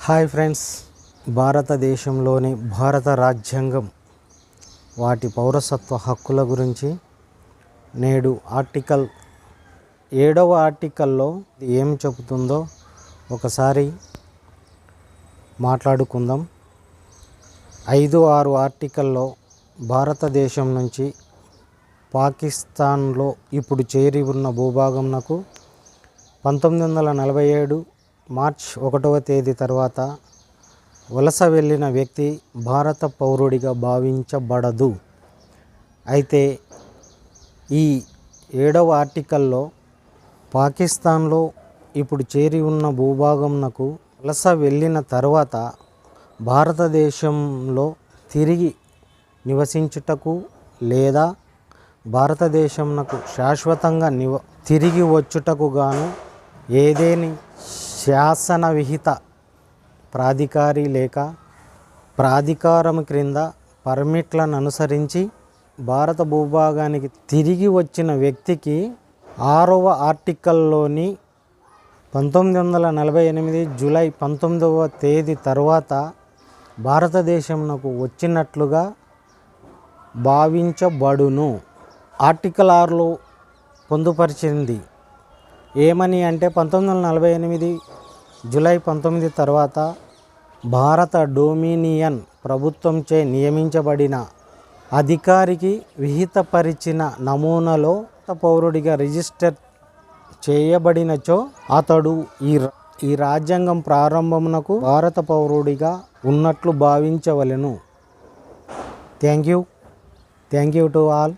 Hi friends భారతదేశంలోని భారత రాజ్యాంగం వాటి పౌరసత్వ హక్కుల గురించి నేడు ఆర్టికల్ ఏడవ ఆర్టికల్లో ఏం చెబుతుందో ఒకసారి మాట్లాడుకుందాం. ఐదు ఆరు ఆర్టికల్లో భారతదేశం నుంచి పాకిస్తాన్లో ఇప్పుడు చేరి ఉన్న భూభాగంనకు పంతొమ్మిది వందల నలభై ఏడు మార్చ్ ఒకటవ తేదీ తర్వాత వలస వెళ్ళిన వ్యక్తి భారత పౌరుడిగా భావించబడదు. అయితే ఈ ఏడవ ఆర్టికల్లో పాకిస్తాన్లో ఇప్పుడు చేరి ఉన్న భూభాగంనకు వలస వెళ్ళిన తర్వాత భారతదేశంలో తిరిగి నివసించుటకు లేదా భారతదేశంనకు శాశ్వతంగా నివ తిరిగి వచ్చుటకు గాను ఏదేని శాసన విహిత ప్రాధికారి లేక ప్రాధికారం క్రింద పర్మిట్లను అనుసరించి భారత భూభాగానికి తిరిగి వచ్చిన వ్యక్తికి ఆరవ ఆర్టికల్లోని పంతొమ్మిది వందల నలభై ఎనిమిది జూలై పంతొమ్మిదవ తేదీ తర్వాత భారతదేశంకు వచ్చినట్లుగా భావించబడును. ఆర్టికల్ ఆరులో పొందుపరిచింది. ఏమని అంటే పంతొమ్మిది వందల నలభై ఎనిమిది జూలై పంతొమ్మిది తర్వాత భారత డొమినియన్ ప్రభుత్వంచే నియమించబడిన అధికారికి విహితపరిచిన నమూనాలో పౌరుడిగా రిజిస్టర్ చేయబడినచో అతడు ఈ ఈ రాజ్యాంగం ప్రారంభమునకు భారత పౌరుడిగా ఉన్నట్లు భావించవలెను. Thank you. Thank you to all.